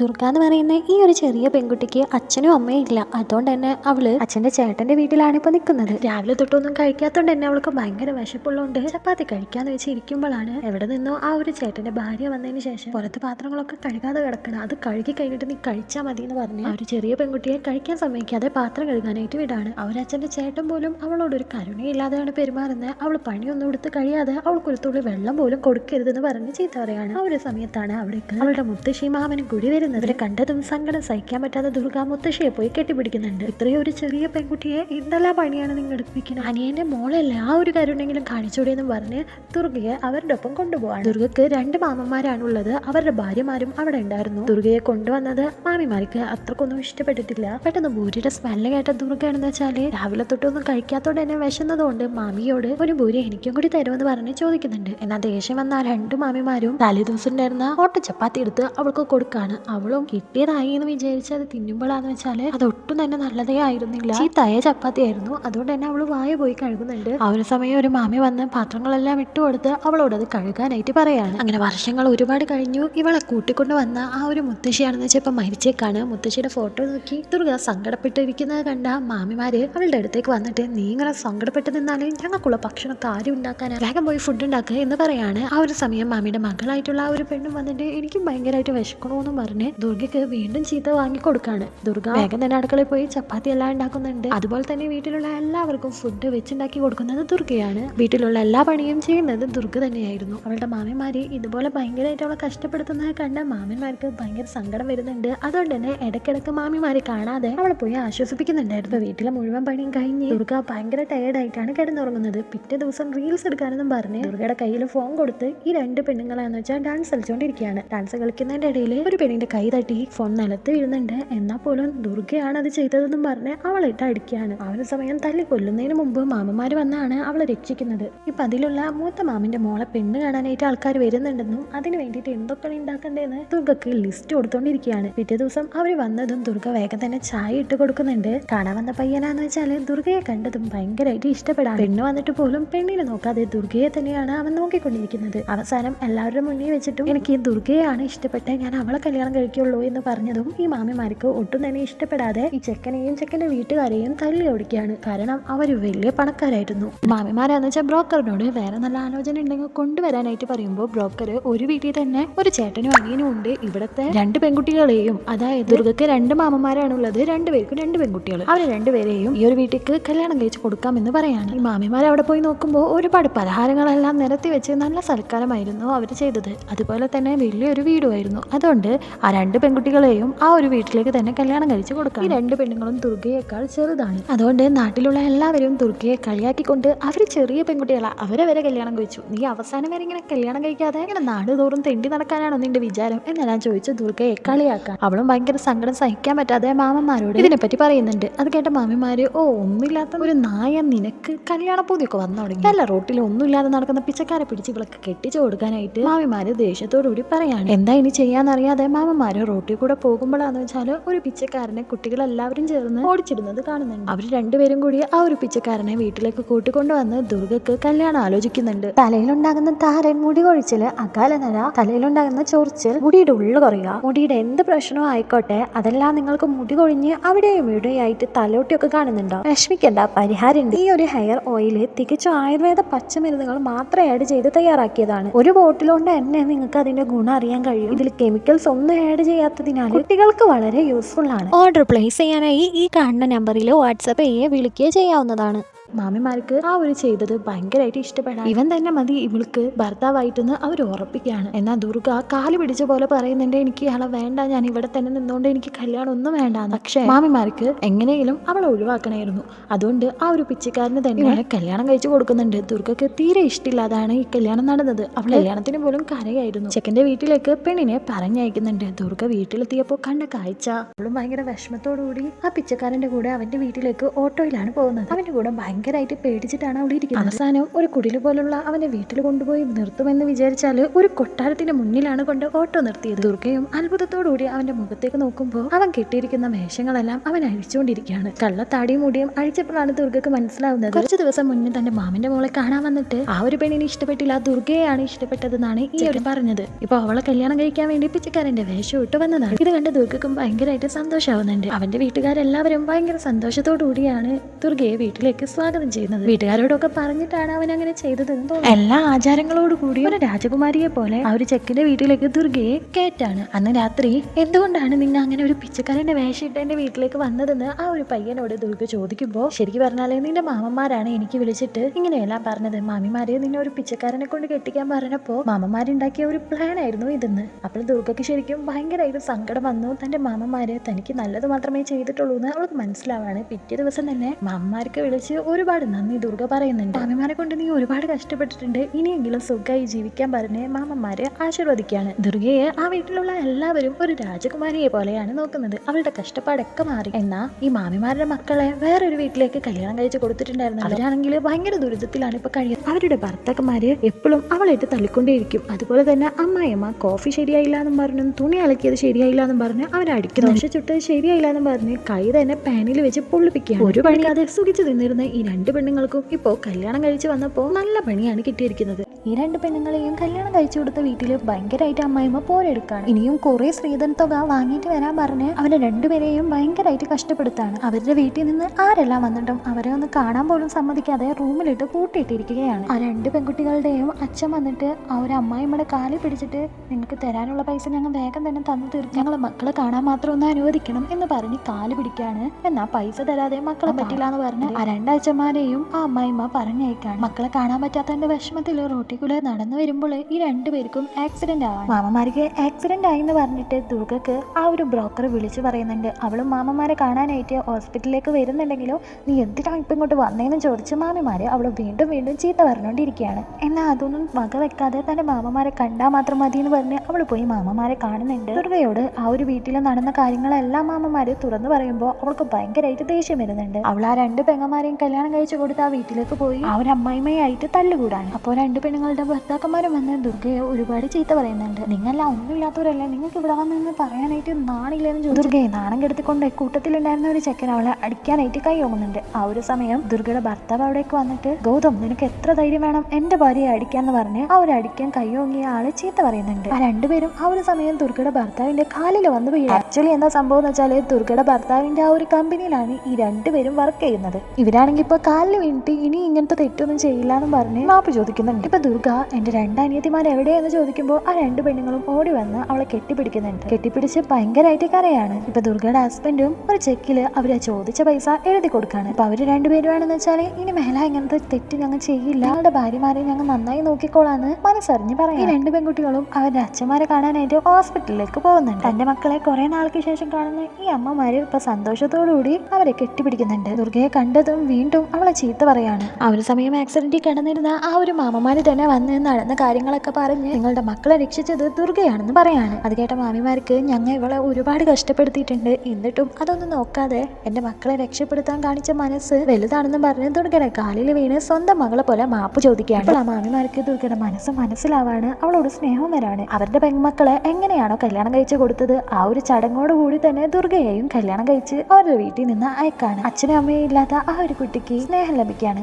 ദുർഗ എന്ന് പറയുന്ന ഈ ഒരു ചെറിയ പെൺകുട്ടിക്ക് അച്ഛനും അമ്മയും ഇല്ല. അതുകൊണ്ട് തന്നെ അവൾ അച്ഛന്റെ ചേട്ടന്റെ വീട്ടിലാണ് ഇപ്പൊ നിൽക്കുന്നത് രാവിലെ തൊട്ടൊന്നും കഴിക്കാത്തതുകൊണ്ട് തന്നെ അവൾക്ക് ഭയങ്കര വിശപ്പുള്ളതുകൊണ്ട് ചപ്പാത്തി കഴിക്കാന്ന് വെച്ച് ഇരിക്കുമ്പോഴാണ് എവിടെ നിന്നോ ആ ഒരു ചേട്ടന്റെ ഭാര്യ വന്നതിന് ശേഷം പുറത്ത് പാത്രങ്ങളൊക്കെ കഴുകാതെ കിടക്കണം. അത് കഴുകി കഴിഞ്ഞിട്ട് നീ കഴിച്ചാൽ മതി എന്ന് പറഞ്ഞു ആ ഒരു ചെറിയ പെൺകുട്ടിയെ കഴിക്കാൻ സമ്മതിക്കാതെ പാത്രം കഴുകാനായിട്ട് വിടാണ്. അവരച്ഛന്റെ ചേട്ടൻ പോലും അവളോട് ഒരു കരുണയില്ലാതെയാണ് പെരുമാറുന്നത് അവൾ പണിയൊന്നും എടുത്ത് കഴിയാതെ അവൾക്ക് ഒരു തുള്ളി വെള്ളം പോലും കൊടുക്കരുതെന്ന് പറഞ്ഞ് ചീത്ത പറയാണ് ആ ഒരു സമയത്താണ് അവിടേക്ക് അവളുടെ മുത്തശ്ശി മാമനും കൂടി വരുന്നത് ഇവരെ കണ്ടതും സങ്കടം സഹിക്കാൻ പറ്റാതെ ദുർഗ മുത്തശ്ശിയെ പോയി കെട്ടിപ്പിടിക്കുന്നുണ്ട്. ഇത്രയും ഒരു ചെറിയ പെൺകുട്ടിയെ എന്തെല്ലാം പണിയാണ് നിങ്ങൾ എടുപ്പിക്കുന്നത് അനിയന്റെ മോളല്ലേ ആ ഒരു കരുണെങ്കിലും കാണിച്ചൂടെന്ന് പറഞ്ഞ് ദുർഗയെ അവരുടെ ഒപ്പം കൊണ്ടുപോവാണ്. ദുർഗക്ക് രണ്ട് മാമന്മാരാണുള്ളത്. അവരുടെ ഭാര്യമാരും അവിടെ ഉണ്ടായിരുന്നു. ദുർഗയെ കൊണ്ടുവന്നത് മാമിമാർക്ക് അത്രക്കൊന്നും ഇഷ്ടപ്പെട്ടിട്ടില്ല. പെട്ടെന്ന് ഭൂരിയുടെ സ്മെല്ല് കേട്ട ദുർഗ എന്ന് വെച്ചാൽ രാവിലെ തൊട്ടൊന്നും കഴിക്കാത്തോണ്ട് തന്നെ വിശന്നതുകൊണ്ട് മാമിയോട് ഒരു ഭൂരി എനിക്കും കൂടി തരുമെന്ന് പറഞ്ഞ് ചോദിക്കുന്നുണ്ട്. എന്നാൽ ദേഷ്യം വന്ന രണ്ട് മാമിമാരും തലേ ദിവസം ഉണ്ടായിരുന്ന ഓട്ട ചപ്പാത്തി എടുത്ത് അവൾക്ക് കൊടുക്കാണ്. അവളും കിട്ടിയതായി എന്ന് വിചാരിച്ച് അത് തിന്നുമ്പോഴാന്ന് വെച്ചാൽ അത് ഒട്ടും തന്നെ നല്ലതേ ആയിരുന്നില്ല. തയ ചപ്പാത്തി ആയിരുന്നു അതുകൊണ്ട് തന്നെ അവൾ വായ പോയി കഴുകുന്നുണ്ട്. ആ ഒരു സമയം ഒരു മാമി വന്ന് പാത്രങ്ങളെല്ലാം ഇട്ടു കൊടുത്ത് അവളോട് അത് കഴുകാനായിട്ട് പറയാണ്. അങ്ങനെ വർഷങ്ങൾ ഒരുപാട് കഴിഞ്ഞു. ഇവളെ കൂട്ടിക്കൊണ്ട് വന്ന ആ ഒരു മുത്തശ്ശിയാണെന്ന് വെച്ചാൽ ഇപ്പൊ മരിച്ചേക്കാണ്. മുത്തശ്ശിയുടെ ഫോട്ടോ നോക്കി ദുർഗ സങ്കടപ്പെട്ടിരിക്കുന്നത് കണ്ട മാമിമാര് അവളുടെ അടുത്തേക്ക് വന്നിട്ട് നീ ഇങ്ങനെ സങ്കടപ്പെട്ട് നിന്നാൽ ഞങ്ങൾക്കുള്ള ഭക്ഷണമൊക്കെ ആരും ഉണ്ടാക്കാനാ? വേഗം പോയി ഫുഡ് ഉണ്ടാക്കുക എന്ന് പറയാണ്. ആ ഒരു സമയം മാമിയുടെ മകളായിട്ടുള്ള ആ ഒരു പെണ്ണും വന്നിട്ട് എനിക്കും ഭയങ്കരമായിട്ട് വിശക്കണമെന്നും പറഞ്ഞ് ദുർഗയ്ക്ക് വീണ്ടും ചീത്ത വാങ്ങി കൊടുക്കാണ്. ദുർഗ വേഗം തന്നെ അടുക്കളയിൽ പോയി ചപ്പാത്തി എല്ലാം ഉണ്ടാക്കുന്നുണ്ട്. അതുപോലെ തന്നെ വീട്ടിലുള്ള എല്ലാവർക്കും ഫുഡ് വെച്ചുണ്ടാക്കി കൊടുക്കുന്നത് ദുർഗയാണ്. വീട്ടിലുള്ള എല്ലാ പണിയും ചെയ്യുന്നത് ദുർഗ തന്നെയായിരുന്നു. അവളുടെ മാമിമാര് ഇതുപോലെ ഭയങ്കരമായിട്ട് അവളെ കഷ്ടപ്പെടുത്തുന്നത് കണ്ട മാമിമാർക്ക് ഭയങ്കര സങ്കടം വരുന്നുണ്ട്. അതുകൊണ്ട് തന്നെ ഇടയ്ക്കിടയ്ക്ക് മാമിമാരെ കാണാതെ അവളെ പോയി ആശ്വസിപ്പിക്കുന്നുണ്ടായിരുന്നു. വീട്ടിലെ മുഴുവൻ പണിയും കഴിഞ്ഞ് ദുർഗ ഭയങ്കര ടയേർഡായിട്ടാണ് കിടന്നുറങ്ങുന്നത്. പിറ്റേ ദിവസം റീൽസ് എടുക്കാനെന്നും പറഞ്ഞ് ദുർഗയുടെ കയ്യിൽ ഫോൺ കൊടുത്ത് ഈ രണ്ട് പെണ്ണുങ്ങളാന്ന് വെച്ചാൽ ഡാൻസ് കളിച്ചുകൊണ്ടിരിക്കുകയാണ് ഡാൻസ് കളിക്കുന്നതിന്റെ ഇടയിൽ ഒരു പെണ്ണിന്റെ കൈ തട്ടി ഫോൺ നിലത്ത് വീഴുന്നുണ്ട്. എന്നാൽ പോലും ദുർഗയാണ് അത് ചെയ്തതെന്നും പറഞ്ഞ് അവളിട്ട് അടിക്കുകയാണ്. ആ ഒരു സമയം തല്ലി കൊല്ലുന്നതിന് മുമ്പ് മാമന്മാർ വന്നാണ് അവളെ രക്ഷിക്കുന്നത്. ഇപ്പം അതിലുള്ള മൂത്ത മാമിന്റെ മോളെ പെണ്ണ് കാണാനായിട്ട് ആൾക്കാർ വരുന്നുണ്ടെന്നും അതിന് വേണ്ടിയിട്ട് എന്തൊക്കെ ഉണ്ടാക്കണ്ടേന്ന് ദുർഗക്ക് ലിസ്റ്റ് കൊടുത്തോണ്ടിരിക്കുകയാണ്. പിറ്റേ ദിവസം അവർ വന്നതും ദുർഗ വേഗം തന്നെ ചായ ഇട്ട് കൊടുക്കുന്നുണ്ട്. കാണാൻ വന്ന പയ്യനാന്ന് വെച്ചാൽ ദുർഗയെ കണ്ടതും ഭയങ്കരമായിട്ട് ഇഷ്ടപ്പെടാം പെണ്ണ് വന്നിട്ട് പോലും പെണ്ണിനെ നോക്കാതെ ദുർഗയെ തന്നെയാണ് അവൻ നോക്കിക്കൊണ്ടിരിക്കുന്നത്. അവസാനം എല്ലാവരുടെ മുന്നിൽ വെച്ചിട്ടും എനിക്ക് ദുർഗയെയാണ് ഇഷ്ടപ്പെട്ടെ ഞാൻ അവളെ കല്യാണം കഴിക്കുള്ളൂ എന്ന് പറഞ്ഞതും ഈ മാമിമാർക്ക് ഒട്ടും തന്നെ ഇഷ്ടപ്പെടാതെ ഈ ചെക്കനെയും ചെക്കന്റെ വീട്ടുകാരെയും തല്ലി ഓടിക്കുകയാണ്. കാരണം അവർ വലിയ പണക്കാരായിരുന്നു. മാമിമാരാന്ന് വെച്ചാൽ ബ്രോക്കറിനോട് വേറെ നല്ല ആലോചന ഉണ്ടെങ്കിൽ കൊണ്ടുവരാനായിട്ട് പറയുമ്പോൾ ബ്രോക്കർ ഒരു വീട്ടിൽ തന്നെ ഒരു ചേട്ടനും അനിയനും ഉണ്ട്. ഇവിടത്തെ രണ്ട് പെൺകുട്ടികളെയും അതായത് ദുർഗക്ക് രണ്ട് മാമന്മാരാണുള്ളത് രണ്ടുപേർക്കും രണ്ട് പെൺകുട്ടികൾ അവർ രണ്ടുപേരെയും ഈ ഒരു വീട്ടിലേക്ക് കല്യാണം കഴിച്ച് കൊടുക്കാമെന്ന് പറയാണ്. ഈ മാമിമാർ അവിടെ പോയി നോക്കുമ്പോൾ ഒരുപാട് പലഹാരങ്ങളെല്ലാം നിരത്തി വെച്ച് നല്ല സൽക്കാരമായിരുന്നു അവർ ചെയ്തത്. അതുപോലെ തന്നെ വലിയൊരു വീടുമായിരുന്നു. അതുകൊണ്ട് ആ രണ്ട് പെൺകുട്ടികളെയും ആ ഒരു വീട്ടിലേക്ക് തന്നെ കല്യാണം കഴിച്ചു കൊടുക്കാം ഈ രണ്ട് പെണ്ണുങ്ങളും ദുർഗയേക്കാൾ ചെറുതാണ്. അതുകൊണ്ട് നാട്ടിലുള്ള എല്ലാവരും ദുർഗയെ കളിയാക്കിക്കൊണ്ട് അവർ ചെറിയ പെൺകുട്ടികളാ. അവരെ വരെ കല്യാണം കഴിച്ചു. നീ അവസാനം വരെ ഇങ്ങനെ കല്യാണം കഴിക്കാതെ ഇങ്ങനെ നാട് തോറും തെണ്ടി നടക്കാനാണോ നിന്റെ വിചാരം? എന്നെല്ലാം ചോദിച്ചു ദുർഗയെ കളിയാക്കാൻ. അവളും ഭയങ്കര സങ്കടം സഹിക്കാൻ പറ്റാതെ മാമന്മാരോട് ഇതിനെപ്പറ്റി പറയുന്നുണ്ട്. അത് കേട്ട മാമിമാര് ഓ ഒന്നുമില്ലാത്ത ഒരു നായ നിനക്ക് കല്യാണ പൂതിയൊക്കെ വന്നു തുടങ്ങി. അല്ല റോട്ടിൽ ഒന്നുമില്ലാതെ നടക്കുന്ന പിച്ചക്കാരെ പിടിച്ച് ഇവളൊക്കെ കെട്ടിച്ചു കൊടുക്കാനായിട്ട് മാമിമാര് ദേഷ്യത്തോടുകൂടി പറയാണ്. എന്താ ഇനി ചെയ്യാന്നറിയാതെ മാമന്മാര് റോട്ടിൽ കൂടെ പോകുമ്പോഴാന്ന് വെച്ചാൽ ഒരു പിച്ചക്കാരനെ കുട്ടികളെല്ലാവരും ചേർന്ന് ഓടിച്ചിരുന്നത് കാണുന്നുണ്ട്. അവർ രണ്ടുപേരും കൂടി ആ ഒരു പിച്ചക്കാരനെ വീട്ടിലേക്ക് കൂട്ടിക്കൊണ്ടുവന്ന് ദുർഗക്ക് കല്യാണം ആലോചിക്കുന്നുണ്ട്. തലയിലുണ്ടാകുന്ന താരൻ മുടി കൊഴിച്ചിൽ അകാല നര തലയിലുണ്ടാകുന്ന ചൊറിച്ചിൽ മുടിയുടെ ഉള്ളു കുറയുക മുടിയുടെ എന്ത് പ്രശ്നവും ആയിക്കോട്ടെ അതെല്ലാം നിങ്ങൾക്ക് മുടി കൊഴിഞ്ഞ് അവിടെയും ഇവിടെയായിട്ട് തലോട്ടിയൊക്കെ കാണുന്നുണ്ടോ? വിഷമിക്കേണ്ട പരിഹാരമുണ്ട്. ഈ ഒരു ഹെയർ ഓയിൽ തികച്ചും ആയുർവേദ പച്ചമരുന്നുകൾ മാത്രം ആഡ് ചെയ്ത് തയ്യാറാക്കിയതാണ്. ഒരു ബോട്ടിലുകൊണ്ട് തന്നെ നിങ്ങൾക്ക് അതിന്റെ ഗുണം അറിയാൻ കഴിയും. ഇതിൽ കെമിക്കൽസ് ഒന്നും ആഡ് ചെയ്യാത്തതിനാൽ കുട്ടികൾക്ക് വളരെ യൂസ്ഫുൾ ആണ്. ഓർഡർ പ്ലേസ് ചെയ്യാനായി ഈ കാണുന്ന നമ്പറിൽ വാട്സപ്പ് ചെയ്യേ വിളിക്കുകയോ ചെയ്യാവുന്നതാണ്. മാമിമാർക്ക് ആ ഒരു ചെയ്തത് ഭയങ്കരമായിട്ട് ഇഷ്ടപ്പെടാം ഇവൻ തന്നെ മതി ഇവൾക്ക് ഭർത്താവായിട്ടെന്ന് അവർ ഉറപ്പിക്കുകയാണ്. എന്നാൽ ദുർഗ കാൽ പിടിച്ച പോലെ പറയുന്നുണ്ട് എനിക്ക് ഇയാളെ വേണ്ട ഞാൻ ഇവിടെ തന്നെ നിന്നുകൊണ്ട് എനിക്ക് കല്യാണം ഒന്നും വേണ്ട പക്ഷേ മാമിമാർക്ക് എങ്ങനെയും അവളെ ഒഴിവാക്കണമായിരുന്നു. അതുകൊണ്ട് ആ ഒരു പിച്ചക്കാരന് തന്നെ ഇവളെ കല്യാണം കഴിച്ചു കൊടുക്കുന്നുണ്ട്. ദുർഗക്ക് തീരെ ഇഷ്ടമില്ലാതാണ് ഈ കല്യാണം നടന്നത്. അവൾ കല്യാണത്തിന് പോലും കരയായിരുന്നു. ചെക്കന്റെ വീട്ടിലേക്ക് പെണ്ണിനെ പറഞ്ഞയക്കുന്നുണ്ട്. ദുർഗ വീട്ടിലെത്തിയപ്പോൾ കണ്ട കാഴ്ച. അവളും ഭയങ്കര വിഷമത്തോടുകൂടി ആ പിച്ചക്കാരന്റെ കൂടെ അവന്റെ വീട്ടിലേക്ക് ഓട്ടോയിലാണ് പോകുന്നത്. അവന്റെ കൂടെ ഭയങ്കര ഭയങ്കരമായിട്ട് പേടിച്ചിട്ടാണ് അവിടെ ഇരിക്കുന്നത്. അവസാനം ഒരു കുടിൽ പോലുള്ള അവനെ വീട്ടിൽ കൊണ്ടുപോയി നിർത്തുമെന്ന് വിചാരിച്ചാൽ ഒരു കൊട്ടാരത്തിന്റെ മുന്നിലാണ് കൊണ്ട് ഓട്ടോ നിർത്തിയത്. ദുർഗയും അത്ഭുതത്തോടുകൂടി അവന്റെ മുഖത്തേക്ക് നോക്കുമ്പോൾ അവൻ കെട്ടിയിരിക്കുന്ന വേഷങ്ങളെല്ലാം അവൻ അഴിച്ചുകൊണ്ടിരിക്കുകയാണ്. കള്ളത്താടിയും മുടിയും അഴിച്ചപ്പോഴാണ് ദുർഗക്ക് മനസ്സിലാവുന്നത്. കുറച്ച് ദിവസം മുന്നേ തന്റെ മാമന്റെ മോളെ കാണാൻ വന്നിട്ട് ആ ഒരു പെണ്ണിനെ ഇഷ്ടപ്പെട്ടില്ല ദുർഗയെയാണ് ഇഷ്ടപ്പെട്ടതെന്നാണ് ഈ ഒരു പറഞ്ഞത്. ഇപ്പൊ അവളെ കല്യാണം കഴിക്കാൻ വേണ്ടി പിച്ചക്കാരന്റെ വേഷം ഇട്ട് വന്നതാണ്. ഇത് കണ്ട് ദുർഗക്കും ഭയങ്കരമായിട്ട് സന്തോഷമാവുന്നുണ്ട് അവന്റെ വീട്ടുകാരെല്ലാവരും ഭയങ്കര സന്തോഷത്തോടു കൂടിയാണ് ദുർഗയെ വീട്ടിലേക്ക് സ്വാഗതം ചെയ്യുന്നത്. വീട്ടുകാരോടൊക്കെ പറഞ്ഞിട്ടാണ് അവൻ അങ്ങനെ ചെയ്തതെന്ന് തോന്നുന്നു. എല്ലാ ആചാരങ്ങളോട് കൂടി ഒരു രാജകുമാരിയെ പോലെ ആ ഒരു ചെക്കിന്റെ വീട്ടിലേക്ക് ദുർഗയെ കയറ്റാണ്. അന്ന് രാത്രി എന്തുകൊണ്ടാണ് നിങ്ങൾ അങ്ങനെ ഒരു പിച്ചക്കാരന്റെ വേഷം ഇട്ട് എന്റെ വീട്ടിലേക്ക് വന്നതെന്ന് ആ ഒരു പയ്യനോട് ദുർഗ ചോദിക്കുമ്പോൾ ശരിക്കും പറഞ്ഞാലേ നിന്റെ മാമന്മാരാണ് എനിക്ക് വിളിച്ചിട്ട് ഇങ്ങനെയെല്ലാം പറഞ്ഞത്. മാമിമാരെ നിന്നെ ഒരു പിച്ചക്കാരനെ കൊണ്ട് കെട്ടിക്കാൻ പറഞ്ഞപ്പോ മാമന്മാരുണ്ടാക്കിയ ഒരു പ്ലാൻ ആയിരുന്നു ഇതെന്ന്. അപ്പോൾ ദുർഗയ്ക്ക് ശരിക്കും ഭയങ്കരമായിട്ട് സങ്കടം വന്നു. തന്റെ മാമന്മാര് തനിക്ക് നല്ലത് മാത്രമേ ചെയ്തിട്ടുള്ളൂ എന്ന് അവൾക്ക് മനസ്സിലാവാണ്. പിറ്റേ ദിവസം തന്നെ മാമന്മാർക്ക് വിളിച്ച് ഒരുപാട് നന്ദി ദുർഗ പറയുന്നുണ്ട്. മാമിമാരെ കൊണ്ട് നീ ഒരുപാട് കഷ്ടപ്പെട്ടിട്ടുണ്ട്. ഇനിയെങ്കിലും സുഖമായി ജീവിക്കാൻ പറഞ്ഞ് മാമന്മാരെ ആശീർവദിക്കുകയാണ്. ദുർഗയെ ആ വീട്ടിലുള്ള എല്ലാവരും ഒരു രാജകുമാരിയെ പോലെയാണ് നോക്കുന്നത്. അവളുടെ കഷ്ടപ്പാടൊക്കെ മാറി. എന്നാ ഈ മാമിമാരുടെ മക്കളെ വേറൊരു വീട്ടിലേക്ക് കല്യാണം കഴിച്ച് കൊടുത്തിട്ടുണ്ടായിരുന്നു അവരാണെങ്കിൽ ഭയങ്കര ദുരിതത്തിലാണ് ഇപ്പൊ കഴിയുന്നത്. അവരുടെ ഭർത്താക്കന്മാര് എപ്പോഴും അവളായിട്ട് തള്ളിക്കൊണ്ടേയിരിക്കും. അതുപോലെ തന്നെ അമ്മായിമ്മ കോഫി ശരിയായില്ല എന്നും പറഞ്ഞു തുണി അലക്കിയത് ശരിയായില്ല എന്നും പറഞ്ഞ് അവരടിക്കുന്നു ദോശ ചുട്ടത് ശരിയായില്ല എന്നും പറഞ്ഞ് കൈ തന്നെ പാനിൽ വെച്ച് പൊള്ളിപ്പിക്കുക ഒരു പണിയാതെ സുഖിച്ചു നിന്നിരുന്ന ഈ രണ്ട് പെണ്ണുങ്ങൾക്കും ഇപ്പോ കല്യാണം കഴിച്ചു വന്നപ്പോ നല്ല പണിയാണ് കിട്ടിയിരിക്കുന്നത്. ഈ രണ്ട് പെണ്ണുങ്ങളെയും കല്യാണം കഴിച്ചു കൊടുത്ത വീട്ടിൽ ഭയങ്കരമായിട്ട് അമ്മായിമ്മ പോരെടുക്കാണ്. ഇനിയും കുറെ സ്ത്രീധന തുക വാങ്ങിയിട്ട് വരാൻ പറഞ്ഞ് അവരെ രണ്ടുപേരെയും ഭയങ്കരമായിട്ട് കഷ്ടപ്പെടുത്താണ്. അവരുടെ വീട്ടിൽ നിന്ന് ആരെല്ലാം വന്നിട്ടും അവരെ ഒന്ന് കാണാൻ പോലും സമ്മതിക്കാതെ റൂമിലിട്ട് പൂട്ടിയിട്ടിരിക്കുകയാണ്. ആ രണ്ട് പെൺകുട്ടികളുടെയും അച്ഛൻ വന്നിട്ട് ആ ഒരു അമ്മായിമ്മയുടെ കാലിൽ പിടിച്ചിട്ട് നിങ്ങൾക്ക് തരാനുള്ള പൈസ ഞങ്ങൾ വേഗം തന്നെ തന്നു തീർക്കും. ഞങ്ങളെ മക്കളെ കാണാൻ മാത്രം ഒന്ന് അനുവദിക്കണം എന്ന് പറഞ്ഞ് കാൽ പിടിക്കാണ്. എന്നാ പൈസ തരാതെ മക്കളെ പറ്റില്ല എന്ന് പറഞ്ഞ് ആ രണ്ടച്ഛന്മാരെയും ആ അമ്മായിമ്മ പറഞ്ഞയക്കാണ്. മക്കളെ കാണാൻ പറ്റാത്തതിന്റെ വിഷമത്തിൽ റോട്ടിൽ കൂടെ നടന്നു വരുമ്പോൾ ഈ രണ്ടുപേർക്കും ആക്സിഡന്റ് ആവാണ്. മാമമാർക്ക് ആക്സിഡന്റ് ആയി എന്ന് പറഞ്ഞിട്ട് ദുർഗക്ക് ആ ഒരു ബ്രോക്കർ വിളിച്ചു പറയുന്നുണ്ട്. അവളും മാമമാരെ കാണാനായിട്ട് ഹോസ്പിറ്റലിലേക്ക് വരുന്നുണ്ടെങ്കിലും? നീ എന്തിനാണ് ഇപ്പം ഇങ്ങോട്ട് വന്നേന്ന് ചോദിച്ച് മാമിമാരെ അവൾ വീണ്ടും വീണ്ടും ചീത്ത പറഞ്ഞുകൊണ്ടിരിക്കുകയാണ് എന്നാൽ അതൊന്നും വക വെക്കാതെ തന്റെ മാമന്മാരെ കണ്ടാൽ മാത്രം മതി എന്ന് പറഞ്ഞ് അവൾ പോയി മാമമാരെ കാണുന്നുണ്ട്. ദുർഗയോട് ആ ഒരു വീട്ടിൽ നടന്ന കാര്യങ്ങളെല്ലാം മാമന്മാര് തുറന്നു പറയുമ്പോൾ അവൾക്ക് ഭയങ്കരമായിട്ട് ദേഷ്യം വരുന്നുണ്ട്. അവൾ ആ രണ്ട് പെങ്ങന്മാരെയും കല്യാണം കഴിച്ചു കൊടുത്ത് ആ വീട്ടിലേക്ക് പോയി. അവർ അമ്മായിമ്മയായിട്ട് തല്ലുകൂടാണ്. അപ്പോൾ രണ്ട് പെണ്ണുങ്ങളുടെ ഭർത്താക്കന്മാരും വന്ന് ദുർഗയെ ഒരുപാട് ചീത്ത പറയുന്നുണ്ട്. നിങ്ങളെല്ലാം ഒന്നുമില്ലാത്തവരല്ലേ? നിങ്ങൾക്ക് ഇവിടെ വന്നെന്ന് പറയാനായിട്ട് നാണില്ലെന്ന് ദുർഗയെ നാണം കെടുത്തിക്കൊണ്ട് കൂട്ടത്തിലുണ്ടായിരുന്ന ഒരു ചെക്കൻ അവളെ അടിക്കാനായിട്ട് കൈ ഓങ്ങുന്നുണ്ട്. ആ ഒരു സമയം ദുർഗയുടെ ഭർത്താവ് അവിടേക്ക് വന്നിട്ട് ഗൗതം നിനക്ക് എത്ര ധൈര്യം വേണം എന്റെ ഭാര്യയെ അടിക്കാന്ന് പറഞ്ഞ് അവർ അടിക്കാൻ കൈ ഓങ്ങിയ ആൾ ചീത്ത പറയുന്നുണ്ട്. ആ രണ്ടുപേരും ആ ഒരു സമയം ദുർഗയുടെ ഭർത്താവിന്റെ കാലിൽ വന്ന് വീഴും. ആക്ച്വലി എന്താ സംഭവം എന്ന് വെച്ചാൽ ദുർഗയുടെ ഭർത്താവിന്റെ ആ ഒരു കമ്പനിയിലാണ് ഈ രണ്ടുപേരും വർക്ക് ചെയ്യുന്നത്. ഇവരാണെങ്കിൽ ഇപ്പൊ കാലിൽ വീണിട്ട് ഇനി ഇങ്ങനത്തെ തെറ്റൊന്നും ചെയ്യില്ല എന്ന് പറഞ്ഞ് മാപ്പ് ചോദിക്കുന്നുണ്ട്. ഇപ്പൊ ദുർഗ എന്റെ രണ്ട് അനിയത്തിമാർ എവിടെയെന്ന് ചോദിക്കുമ്പോൾ ആ രണ്ട് പെണ്ണുങ്ങളും ഓടി വന്ന് അവളെ കെട്ടിപ്പിടിക്കുന്നുണ്ട്. കെട്ടിപ്പിടിച്ച് ഭയങ്കരമായിട്ട് കരയാണ്. ഇപ്പൊ ദുർഗയുടെ ഹസ്ബൻഡും ഒരു ചെക്കിൽ അവരെ ചോദിച്ച പൈസ എഴുതി കൊടുക്കാണ്. അപ്പൊ അവർ രണ്ടുപേരുമാണെന്ന് വെച്ചാൽ ഇനി മേല ഇങ്ങനത്തെ തെറ്റ് ഞങ്ങൾ ചെയ്യില്ല. അവളുടെ ഭാര്യമാരെ ഞങ്ങൾ നന്നായി നോക്കിക്കോളാന്ന് മനസ്സറിഞ്ഞ് പറയാം. ഈ രണ്ട് പെൺകുട്ടികളും അവരുടെ അച്ഛന്മാരെ കാണാനായിട്ട് ഹോസ്പിറ്റലിലേക്ക് പോകുന്നുണ്ട്. തന്റെ മക്കളെ കുറെ നാൾക്ക് ശേഷം കാണുന്ന ഈ അമ്മമാര് ഇപ്പൊ സന്തോഷത്തോടുകൂടി അവരെ കെട്ടിപ്പിടിക്കുന്നുണ്ട്. ദുർഗയെ കണ്ടതും വീണ്ടും അവളെ ചീത്ത പറയാണ്. ആ ഒരു സമയം ആക്സിഡന്റിൽ കിടന്നിരുന്ന ആ ഒരു മാമമാര് തന്നെ വന്ന് നടന്ന കാര്യങ്ങളൊക്കെ പറഞ്ഞ് നിങ്ങളുടെ മക്കളെ രക്ഷിച്ചത് ദുർഗയാണെന്ന് പറയാണ്. അത് കേട്ട മാമിമാർക്ക് ഞങ്ങൾ ഇവളെ ഒരുപാട് കഷ്ടപ്പെടുത്തിയിട്ടുണ്ട്. എന്നിട്ടും അതൊന്നും നോക്കാതെ എന്റെ മക്കളെ രക്ഷപ്പെടുത്താൻ കാണിച്ച മനസ്സ് വലുതാണെന്ന് പറഞ്ഞ് ദുർഗയുടെ കാലിൽ വീണ് സ്വന്തം മകളെ പോലെ മാപ്പ് ചോദിക്കുകയാണ്. അപ്പോൾ ആ മാമിമാർക്ക് ദുർഗയുടെ മനസ്സ് മനസ്സിലാവാണ്. അവളോട് സ്നേഹം വരാണ്. അവരുടെ പെൺമക്കളെ എങ്ങനെയാണോ കല്യാണം കഴിച്ച് കൊടുത്തത് ആ ഒരു ചടങ്ങോട് കൂടി തന്നെ ദുർഗയെയും കല്യാണം കഴിച്ച് അവരുടെ വീട്ടിൽ നിന്ന് അയക്കാണ്. അച്ഛനും അമ്മയും ഇല്ലാത്ത ആ ഒരു കുട്ടിക്ക് സ്നേഹം ലഭിക്കുകയാണ്.